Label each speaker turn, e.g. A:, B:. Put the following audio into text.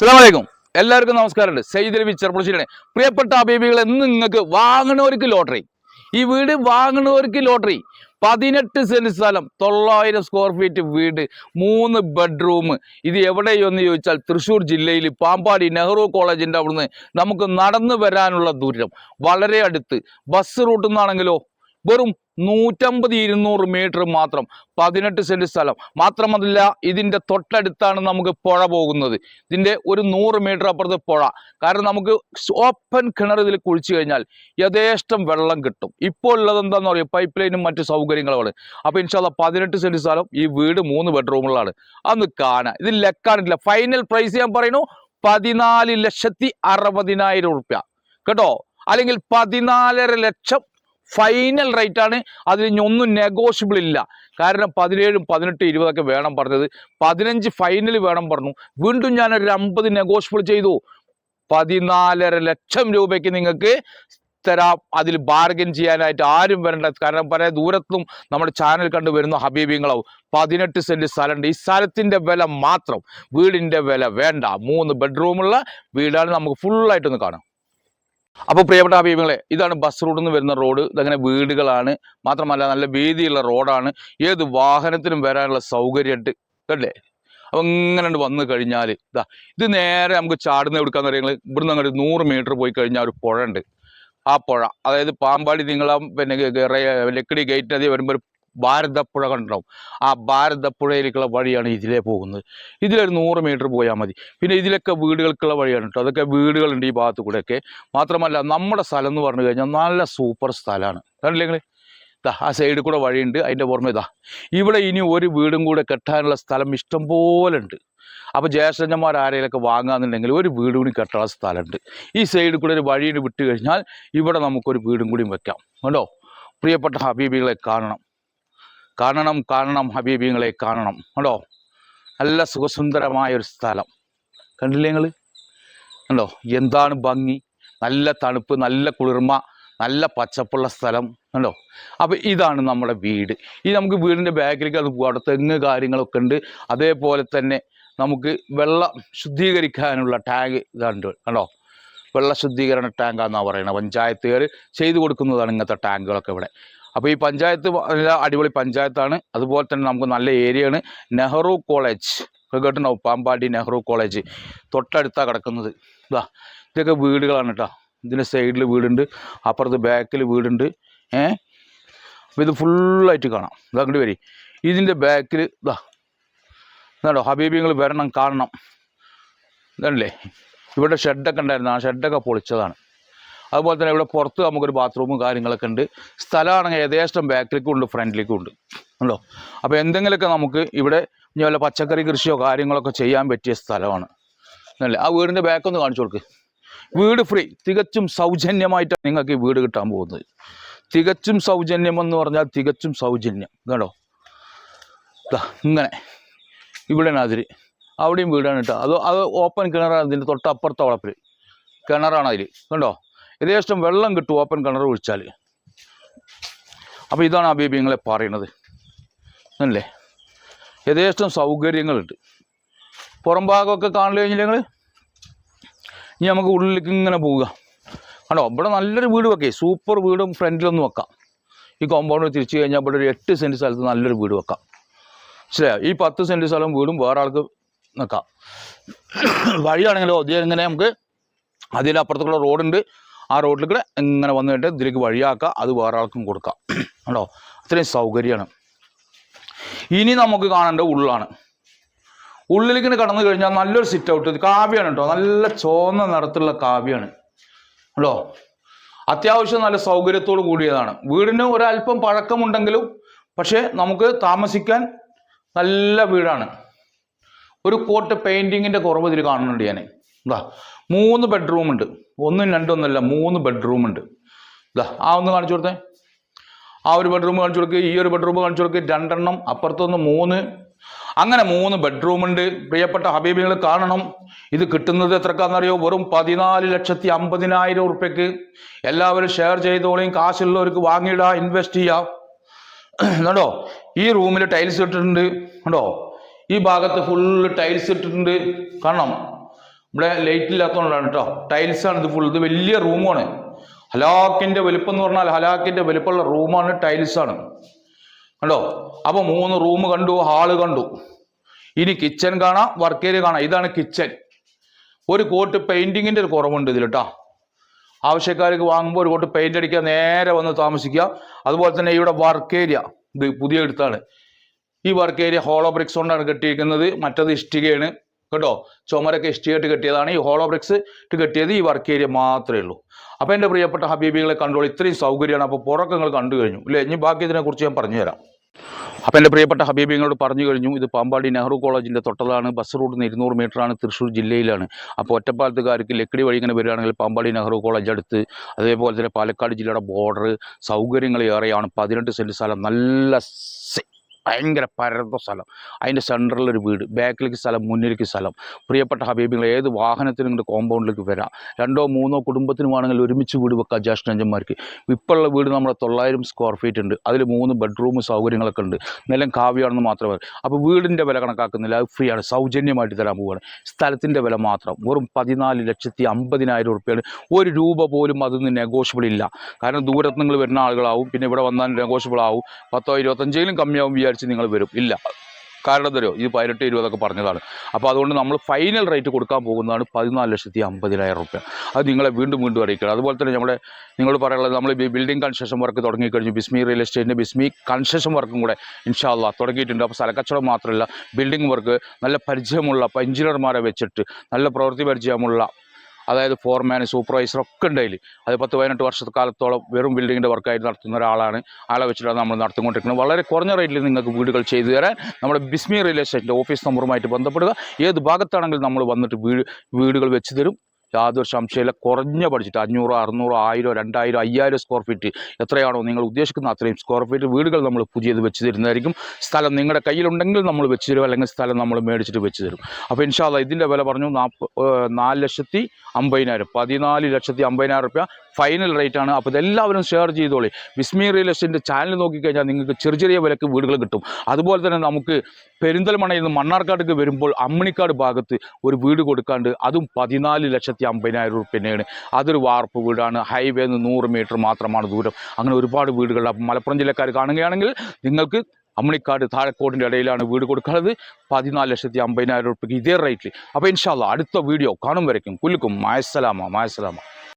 A: അസ്സലാമലൈക്കും. എല്ലാവർക്കും നമസ്കാരമുണ്ട്. സെയ്ദ് രവി ചെറുപ്പുളശ്ശേരിയാണ് പ്രിയപ്പെട്ട അബീബികൾ എന്ന് നിങ്ങൾക്ക് വാങ്ങണവർക്ക് ലോട്ടറി. ഈ വീട് വാങ്ങണവർക്ക് ലോട്ടറി. പതിനെട്ട് സെന്റ് സ്ഥലം തൊള്ളായിരം സ്ക്വയർ ഫീറ്റ് വീട് മൂന്ന് ബെഡ്റൂം ഇത് എവിടെയെന്ന് ചോദിച്ചാൽ തൃശ്ശൂർ ജില്ലയിൽ പാമ്പാടി നെഹ്റു കോളേജിന്റെ അവിടുന്ന് നമുക്ക് നടന്നു വരാനുള്ള ദൂരം വളരെ അടുത്ത്. ബസ് റൂട്ടിൽ നിന്നാണെങ്കിലോ വെറും നൂറ്റമ്പത് ഇരുന്നൂറ് മീറ്റർ മാത്രം പതിനെട്ട് സെന്റ് സ്ഥലം. മാത്രമല്ല ഇതിന്റെ തൊട്ടടുത്താണ് നമുക്ക് പുഴ പോകുന്നത്. ഇതിന്റെ ഒരു നൂറ് മീറ്റർ അപ്പുറത്ത് പുഴ. കാരണം നമുക്ക് ഓപ്പൺ കിണർ ഇതിൽ കുഴിച്ചു കഴിഞ്ഞാൽ യഥേഷ്ടം വെള്ളം കിട്ടും. ഇപ്പോൾ ഉള്ളത് എന്താണെന്ന് പറയുക പൈപ്പ് ലൈനും മറ്റു സൗകര്യങ്ങളുമാണ്. അപ്പോൾ ഇൻഷാല്ല പതിനെട്ട് സെന്റ് സ്ഥലം ഈ വീട് മൂന്ന് ബെഡ്റൂമുകളാണ് അന്ന് കാണാം. ഇത് ലെക്കാണില്ല ഫൈനൽ പ്രൈസ് ഞാൻ പറയുന്നു പതിനാല് ലക്ഷത്തി അറുപതിനായിരം റുപ്യ കേട്ടോ? അല്ലെങ്കിൽ പതിനാലര ലക്ഷം ഫൈനൽ റേറ്റ് ആണ്. അതിൽ ഇനി ഒന്നും നെഗോഷ്യബിൾ ഇല്ല. കാരണം പതിനേഴും പതിനെട്ട് ഇരുപതൊക്കെ വേണം പറഞ്ഞത്. പതിനഞ്ച് ഫൈനൽ വേണം പറഞ്ഞു. വീണ്ടും ഞാൻ ഒരു അമ്പത് നെഗോഷ്യബിൾ ചെയ്തു. പതിനാലര ലക്ഷം രൂപയ്ക്ക് നിങ്ങൾക്ക് തരാം. അതിൽ ബാർഗൻ ചെയ്യാനായിട്ട് ആരും വരണ്ട. കാരണം പല ദൂരത്തും നമ്മുടെ ചാനൽ കണ്ടു വരുന്ന ഹബീബിങ്ങളാവും. പതിനെട്ട് സെന്റ് സ്ഥലമുണ്ട്. ഈ സ്ഥലത്തിന്റെ വില മാത്രം. വീടിന്റെ വില വേണ്ട. മൂന്ന് ബെഡ്റൂമുള്ള വീടാണ് നമുക്ക് ഫുള്ളായിട്ടൊന്ന് കാണാം. അപ്പോൾ പ്രിയപ്പെട്ട അഭിമുഖങ്ങളെ ഇതാണ് ബസ് റൂട്ടിൽ നിന്ന് വരുന്ന റോഡ് ഇതങ്ങനെ വീടുകളാണ്. മാത്രമല്ല നല്ല വീതിയുള്ള റോഡാണ് ഏത് വാഹനത്തിനും വരാനുള്ള സൗകര്യമുണ്ട് അല്ലേ അപ്പം ഇങ്ങനെ വന്നു കഴിഞ്ഞാൽ ഇതാ ഇത് നേരെ നമുക്ക് ചാടുന്ന എടുക്കാന്ന് പറയുന്നത് ഇവിടുന്ന് അങ്ങോട്ട് നൂറ് മീറ്റർ പോയി കഴിഞ്ഞാൽ ഒരു പുഴ ഉണ്ട് ആ പുഴ അതായത് പാമ്പാടി നിങ്ങളാ പിന്നെ ലക്കിടി ഗേറ്റ് അതി വരുമ്പോൾ ഒരു ഭാരതപ്പുഴ കണ്ടോ ആ ഭാരതപ്പുഴയിലേക്കുള്ള വഴിയാണ് ഇതിലേ പോകുന്നത്. ഇതിലൊരു നൂറ് മീറ്റർ പോയാൽ മതി. പിന്നെ ഇതിലൊക്കെ വീടുകൾക്കുള്ള വഴിയാണ് കേട്ടോ അതൊക്കെ വീടുകളുണ്ട് ഈ ഭാഗത്ത് കൂടെയൊക്കെ. മാത്രമല്ല നമ്മുടെ സ്ഥലം എന്ന് പറഞ്ഞു കഴിഞ്ഞാൽ നല്ല സൂപ്പർ സ്ഥലമാണ്. കണ്ടില്ലേ ഇതാ ആ സൈഡിൽ കൂടെ വഴിയുണ്ട്. അതിന്റെ പുറമെ ഇതാ ഇവിടെ ഇനി ഒരു വീടും കൂടെ കെട്ടാനുള്ള സ്ഥലം ഇഷ്ടം പോലെ ഉണ്ട്. അപ്പോൾ ജ്യേഷ്ഠന്മാർ ആരെങ്കിലൊക്കെ വാങ്ങാന്നുണ്ടെങ്കിൽ ഒരു വീട് കൂടി കെട്ടാനുള്ള സ്ഥലമുണ്ട്. ഈ സൈഡിൽ കൂടെ ഒരു വഴിയിൽ വിട്ട് കഴിഞ്ഞാൽ ഇവിടെ നമുക്കൊരു വീടും കൂടിയും വെക്കാം. കണ്ടോ? പ്രിയപ്പെട്ട ഹബീബികളെ കാണണം. കാണണം കാണണം ഹബീബിങ്ങളെ കാണണം. കണ്ടോ? നല്ല സുഖസുന്ദരമായ ഒരു സ്ഥലം. കണ്ടില്ലേ നിങ്ങൾ കണ്ടോ? എന്താണ് ഭംഗി? നല്ല തണുപ്പ് നല്ല കുളിർമ നല്ല പച്ചപ്പുള്ള സ്ഥലം. കണ്ടോ? അപ്പോൾ ഇതാണ് നമ്മുടെ വീട്. ഈ നമുക്ക് വീടിന്റെ ബാക്കിലേക്ക് അത് പോകാം അവിടെ തെങ്ങ് കാര്യങ്ങളൊക്കെ ഉണ്ട്. അതേപോലെ തന്നെ നമുക്ക് വെള്ളം ശുദ്ധീകരിക്കാനുള്ള ടാങ്ക് ഇതുണ്ട്. കണ്ടോ? വെള്ള ശുദ്ധീകരണ ടാങ്കാന്നാണ് പറയുന്നത്. പഞ്ചായത്തുകാർ ചെയ്തു കൊടുക്കുന്നതാണ് ഇങ്ങനത്തെ ടാങ്കുകളൊക്കെ ഇവിടെ. അപ്പോൾ ഈ പഞ്ചായത്ത് അടിപൊളി പഞ്ചായത്താണ്. അതുപോലെ തന്നെ നമുക്ക് നല്ല ഏരിയയാണ്. നെഹ്റു കോളേജ്. കേട്ടിട്ടുണ്ടാവും പാമ്പാടി നെഹ്റു കോളേജ്. തൊട്ടടുത്താണ് കിടക്കുന്നത്. ഇതാ ഇതൊക്കെ വീടുകളാണ് കേട്ടോ ഇതിന്റെ സൈഡിൽ വീടുണ്ട്. അപ്പുറത്ത് ബാക്കിൽ വീടുണ്ട്. ഏ? അപ്പോൾ ഇത് ഫുള്ളായിട്ട് കാണാം. ഇതാ അങ്ങോട്ട് വരി. ഇതിന്റെ ബാക്കിൽ ഇതാ ഇതാണോ ഹബീബിങ്ങൾ വരണം കാണണം. ഇതല്ലേ ഇവിടെ ഷെഡൊക്കെ ഉണ്ടായിരുന്നു. ആ ഷെഡൊക്കെ പൊളിച്ചതാണ്. അതുപോലെ തന്നെ ഇവിടെ പുറത്ത് നമുക്കൊരു ബാത്റൂമും കാര്യങ്ങളൊക്കെ ഉണ്ട്. സ്ഥലമാണെങ്കിൽ ഏകദേശം ബാക്കിലേക്കും ഉണ്ട് ഫ്രണ്ടിലേക്കും ഉണ്ട്. ഉണ്ടോ? അപ്പോൾ എന്തെങ്കിലുമൊക്കെ നമുക്ക് ഇവിടെ ഇനി വല്ല പച്ചക്കറി കൃഷിയോ കാര്യങ്ങളൊക്കെ ചെയ്യാൻ പറ്റിയ സ്ഥലമാണ്. അല്ലേ? ആ വീടിന്റെ ബാക്കൊന്ന് കാണിച്ചു കൊടുക്ക്. വീട് ഫ്രീ തികച്ചും സൗജന്യമായിട്ടാണ് നിങ്ങൾക്ക് ഈ വീട് കിട്ടാൻ പോകുന്നത്. തികച്ചും സൗജന്യം എന്ന് പറഞ്ഞാൽ തികച്ചും സൗജന്യം. കേട്ടോ ഇങ്ങനെ. ഇവിടെ അതിൽ അവിടെയും വീടാണ് കേട്ടോ. അത് അത് ഓപ്പൺ കിണറാണ്. ഇതിന്റെ തൊട്ടപ്പുറത്തെ വളപ്പിൽ കിണറാണ് അതിൽ കണ്ടോ? യഥേഷ്ടം വെള്ളം കിട്ടും ഓപ്പൺ കിണർ ഒഴിച്ചാൽ അപ്പോൾ ഇതാണ് അബീബി നിങ്ങളെ പറയുന്നത്. അല്ലേ യഥേഷ്ടം സൗകര്യങ്ങളുണ്ട്. പുറം ഭാഗമൊക്കെ കാണൽ കഴിഞ്ഞില്ല നിങ്ങൾ ഇനി നമുക്ക് ഉള്ളിലേക്ക് ഇങ്ങനെ പോവുക. കണ്ടോ? ഇവിടെ നല്ലൊരു വീട് വെക്കേ. സൂപ്പർ വീടും ഫ്രണ്ടിലൊന്നും വെക്കാം. ഈ കോമ്പൗണ്ട് തിരിച്ചു കഴിഞ്ഞാൽ ഇവിടെ ഒരു എട്ട് സെന്റ് സ്ഥലത്ത് നല്ലൊരു വീട് വെക്കാം. മനസ്സിലായോ? ഈ പത്ത് സെന്റ് സ്ഥലം വീടും വേറെ ആൾക്ക് നിൽക്കാം വഴിയാണെങ്കിലോ അതേ ഇങ്ങനെ നമുക്ക് അതിലപ്പുറത്തുള്ള റോഡുണ്ട്. ആ റോഡിൽ കൂടെ ഇങ്ങനെ വന്നു കഴിഞ്ഞിട്ട് ഇതിലേക്ക് വഴിയാക്കുക അത് വേറെ ആൾക്കും കൊടുക്കാം. കേട്ടോ അത്രയും സൗകര്യമാണ്. ഇനി നമുക്ക് കാണേണ്ട ഉള്ളാണ്. ഉള്ളിലേക്ക് കടന്നു കഴിഞ്ഞാൽ നല്ലൊരു സിറ്റ് ഔട്ട് കാവ്യാണ് കേട്ടോ. നല്ല ചോന്ന നിറത്തിലുള്ള കാവ്യാണ്. കേട്ടോ അത്യാവശ്യം നല്ല സൗകര്യത്തോട് കൂടിയതാണ്. വീടിന് ഒരല്പം പഴക്കമുണ്ടെങ്കിലും പക്ഷേ നമുക്ക് താമസിക്കാൻ നല്ല വീടാണ്. ഒരു കോട്ട് പെയിന്റിങ്ങിന്റെ കുറവ് ഇതിൽ കാണുന്നുണ്ട് ഞാൻ ഇതാ മൂന്ന് ബെഡ്റൂം ഉണ്ട്. ഒന്നും രണ്ടൊന്നല്ല മൂന്ന് ബെഡ്റൂം ഉണ്ട്. ഇതാ ആ ഒന്ന് കാണിച്ചു കൊടുത്തേ. ആ ഒരു ബെഡ്റൂം കാണിച്ചു കൊടുക്കുക ഈ ഒരു ബെഡ്റൂം കാണിച്ചു കൊടുക്കുക രണ്ടെണ്ണം അപ്പുറത്തൊന്ന് മൂന്ന്. അങ്ങനെ മൂന്ന് ബെഡ്റൂം ഉണ്ട്. പ്രിയപ്പെട്ട ഹബീബികൾ കാണണം. ഇത് കിട്ടുന്നത് എത്രക്കാണെന്നറിയോ? വെറും പതിനാല് ലക്ഷത്തി അമ്പതിനായിരം ഉറുപ്പ്യക്ക്. എല്ലാവരും ഷെയർ ചെയ്തോളെയും കാശുള്ളവർക്ക് വാങ്ങിയിടാം ഇൻവെസ്റ്റ് ചെയ്യാം. കണ്ടോ? ഈ റൂമിൽ ടൈൽസ് ഇട്ടിട്ടുണ്ട്. കണ്ടോ? ഈ ഭാഗത്ത് ഫുള്ള് ടൈൽസ് ഇട്ടിട്ടുണ്ട്. കാണണം. ഇവിടെ ലൈറ്റ് ഇല്ലാത്തതുകൊണ്ടാണ് കേട്ടോ ആണ് ഇത് ഫുൾ ഇത് വലിയ റൂമാണ് ഹലാക്കിന്റെ വലുപ്പം എന്ന് പറഞ്ഞാൽ ഹലാക്കിന്റെ വലുപ്പമുള്ള റൂമാണ് ടൈൽസ് ആണ്. കണ്ടോ? അപ്പോൾ മൂന്ന് റൂം കണ്ടു ഹാൾ കണ്ടു. ഇനി കിച്ചൺ കാണാം വർക്ക് ഏരിയ കാണാം. ഇതാണ് കിച്ചൺ ഒരു കോട്ട് പെയിന്റിങ്ങിന്റെ ഒരു കുറവുണ്ട് ഇതിൽ കേട്ടോ ആവശ്യക്കാർക്ക് വാങ്ങുമ്പോൾ ഒരു കോട്ട് പെയിന്റ് അടിക്കുക നേരെ വന്ന് താമസിക്കുക. അതുപോലെ തന്നെ ഇവിടെ വർക്ക് ഏരിയ ഇത് പുതിയ എടുത്താണ്. ഈ വർക്ക് ഏരിയ ഹോളോ ബ്രിക്സ് കൊണ്ടാണ് കെട്ടിയിരിക്കുന്നത്. മറ്റത് ഇഷ്ടികയാണ്. കേട്ടോ? ചുമരൊക്കെ ഇഷ്ടികയായിട്ട് കെട്ടിയതാണ് ഈ ഹോളോ ബ്രിക്സ് ഇട്ട് കെട്ടിയത് ഈ വർക്ക് ഏരിയ മാത്രമേ ഉള്ളൂ. അപ്പോൾ എന്റെ പ്രിയപ്പെട്ട ഹബീബികളെ കണ്ടോളൂ ഇത്രയും സൗകര്യമാണ്. അപ്പോൾ പുറമൊക്കെ നിങ്ങൾ കണ്ടു കഴിഞ്ഞു അല്ലേ ഇനി ബാക്കി ഇതിനെക്കുറിച്ച് ഞാൻ പറഞ്ഞുതരാം. അപ്പോൾ എന്റെ പ്രിയപ്പെട്ട ഹബീബിങ്ങളോട് പറഞ്ഞു കഴിഞ്ഞു ഇത് പാമ്പാടി നെഹ്റു കോളേജിന്റെ തൊട്ടതാണ് ബസ് റൂട്ട് നിന്ന് ഇരുന്നൂറ് മീറ്ററാണ് തൃശ്ശൂർ ജില്ലയിലാണ്. അപ്പോൾ ഒറ്റപ്പാലത്തുകാർക്ക് ലക്കിടി വഴി ഇങ്ങനെ വരികയാണെങ്കിൽ പാമ്പാടി നെഹ്റു കോളേജ് അടുത്ത് അതേപോലെ തന്നെ പാലക്കാട് ജില്ലയുടെ ബോർഡർ സൗകര്യങ്ങൾ ഏറെയാണ് പതിനെട്ട് സെന്റ് സ്ഥലം നല്ല ഭയങ്കര പരന്ന സ്ഥലം. അതിന്റെ സെന്ററിലൊരു വീട് ബാക്കിലേക്ക് സ്ഥലം മുന്നിലേക്ക് സ്ഥലം. പ്രിയപ്പെട്ട ഹബീബിങ്ങൾ ഏത് വാഹനത്തിനും ഇങ്ങോട്ട് കോമ്പൗണ്ടിലേക്ക് വരാം. രണ്ടോ മൂന്നോ കുടുംബത്തിന് വേണമെങ്കിൽ ഒരുമിച്ച് വീട് വെക്കാം ജ്യേഷ്ഠനഞ്ചന്മാർക്ക് ഇപ്പോഴുള്ള വീട് നമ്മുടെ തൊള്ളായിരം സ്ക്വയർ ഫീറ്റ് ഉണ്ട്. അതിൽ മൂന്ന് ബെഡ്റൂം സൗകര്യങ്ങളൊക്കെ ഉണ്ട്. നിലം കാവ്യാണെന്ന് മാത്രമേ അപ്പോൾ വീടിന്റെ വില കണക്കാക്കുന്നില്ല. അത് ഫ്രീ ആണ്. സൗജന്യമായിട്ട് തരാൻ പോവുകയാണ് സ്ഥലത്തിന്റെ വില മാത്രം. വെറും പതിനാല് ലക്ഷത്തി അമ്പതിനായിരം ഉറുപ്പ്യാണ്. ഒരു രൂപ പോലും അതിന് നെഗോഷ്യബിൾ ഇല്ല. കാരണം ദൂരത്ത് നിങ്ങൾ വരുന്ന ആളുകളാവും. പിന്നെ ഇവിടെ വന്നാൽ നെഗോഷ്യബിൾ ആവും. പത്തോ ഇരുപത്തഞ്ചിലും കമ്മിയാവും നിങ്ങൾ വരും. ഇല്ല. കാരണം തരുമോ ഇത് പതിനെട്ട് ഇരുപതൊക്കെ പറഞ്ഞതാണ്. അപ്പോൾ അതുകൊണ്ട് നമ്മൾ ഫൈനൽ റേറ്റ് കൊടുക്കാൻ പോകുന്നതാണ് പതിനാല് ലക്ഷത്തി അമ്പതിനായിരം റുപ്യ. അത് നിങ്ങളെ വീണ്ടും വീണ്ടും അറിയിക്കണം. അതുപോലെ തന്നെ നമ്മുടെ നിങ്ങൾ പറയാനുള്ളത് നമ്മൾ ബിൽഡിംഗ് കൺസ്ട്രക്ഷൻ വർക്ക് തുടങ്ങിക്കഴിഞ്ഞു. ബിസ്മി റിയൽ എസ്റ്റേറ്റിന്റെ ബിസ്മി കൺസ്ട്രക്ഷൻ വർക്കും കൂടെ ഇൻഷാല്ല തുടങ്ങിയിട്ടുണ്ട്. അപ്പോൾ സ്ഥലക്കച്ചവടം മാത്രമല്ല ബിൽഡിംഗ് വർക്ക് നല്ല പരിചയമുള്ള എഞ്ചിനീയർമാരെ വെച്ചിട്ട് നല്ല പ്രവൃത്തി പരിചയമുള്ള അതായത് ഫോർമാൻ സൂപ്പർവൈസർ ഒക്കെ ഉണ്ട് അത് പത്ത് പതിനെട്ട് വർഷത്തെ കാലത്തോളം വെറും ബിൽഡിങ്ങിന്റെ വർക്കായിട്ട് നടത്തുന്ന ഒരാളാണ്. ആളെ വെച്ചിട്ടാണ് നമ്മൾ നടത്തിക്കൊണ്ടിരിക്കുന്നത്. വളരെ കുറഞ്ഞ റേറ്റിൽ നിങ്ങൾക്ക് വീടുകൾ ചെയ്തു തരാൻ നമ്മുടെ ബിസ്മി റിയൽ എസ്റ്റേറ്റിന്റെ ഓഫീസ് നമ്പറുമായിട്ട് ബന്ധപ്പെടുക. ഏത് ഭാഗത്താണെങ്കിലും നമ്മൾ വന്നിട്ട് വീട് വീടുകൾ വെച്ച് തരും. യാതൊരു സംശയമില്ല കുറഞ്ഞ ബഡ്ജറ്റ് അഞ്ഞൂറ് അറുന്നൂറ് ആയിരം രണ്ടായിരം അയ്യായിരം സ്ക്വയർ ഫീറ്റ് എത്രയാണോ നിങ്ങൾ ഉദ്ദേശിക്കുന്ന അത്രയും സ്ക്വയർ ഫീറ്റ് വീടുകൾ നമ്മൾ പുതിയത് വെച്ച് തരുന്നതായിരിക്കും സ്ഥലം നിങ്ങളുടെ കയ്യിലുണ്ടെങ്കിൽ നമ്മൾ വെച്ച് തരും അല്ലെങ്കിൽ സ്ഥലം നമ്മൾ മേടിച്ചിട്ട് വെച്ച് തരും അപ്പോൾ ഇൻഷാല്ല ഇതിന്റെ വില പറഞ്ഞു നാൽപ്പ നാല് ലക്ഷത്തി അമ്പതിനായിരം പതിനാല് ലക്ഷത്തി അമ്പതിനായിരം റുപ്യ ഫൈനൽ റേറ്റ് ആണ്. അപ്പോൾ ഇതെല്ലാവരും ഷെയർ ചെയ്തോളി. വിസ്മി റിയൽ എസ്റ്റേറ്റിന്റെ ചാനൽ നോക്കിക്കഴിഞ്ഞാൽ നിങ്ങൾക്ക് ചെറിയ ചെറിയ വിലക്ക് വീടുകൾ കിട്ടും. അതുപോലെ തന്നെ നമുക്ക് പെരിന്തൽമണയിൽ നിന്ന് മണ്ണാർക്കാടേക്ക് വരുമ്പോൾ അമ്മണിക്കാട് ഭാഗത്ത് ഒരു വീട് കൊടുക്കാണ്ട് അതും പതിനാല് ലക്ഷത്തി അമ്പതിനായിരം റുപ്യനെയാണ് അതൊരു വാർപ്പ് വീടാണ്. ഹൈവേ നിന്ന് നൂറ് മീറ്റർ മാത്രമാണ് ദൂരം. അങ്ങനെ ഒരുപാട് വീടുകൾ അപ്പം മലപ്പുറം ജില്ലക്കാർ കാണുകയാണെങ്കിൽ നിങ്ങൾക്ക് അമ്മണിക്കാട് താഴെക്കോടിന്റെ ഇടയിലാണ് വീട് കൊടുക്കുന്നത് പതിനാല് ലക്ഷത്തി അമ്പതിനായിരം റുപ്യക്ക് ഇതേ റേറ്റിൽ അപ്പോൾ ഇൻഷാല്ല അടുത്ത വീഡിയോ കാണും വരയ്ക്കും. കുലുക്കും മായസലാമ മായസലാമ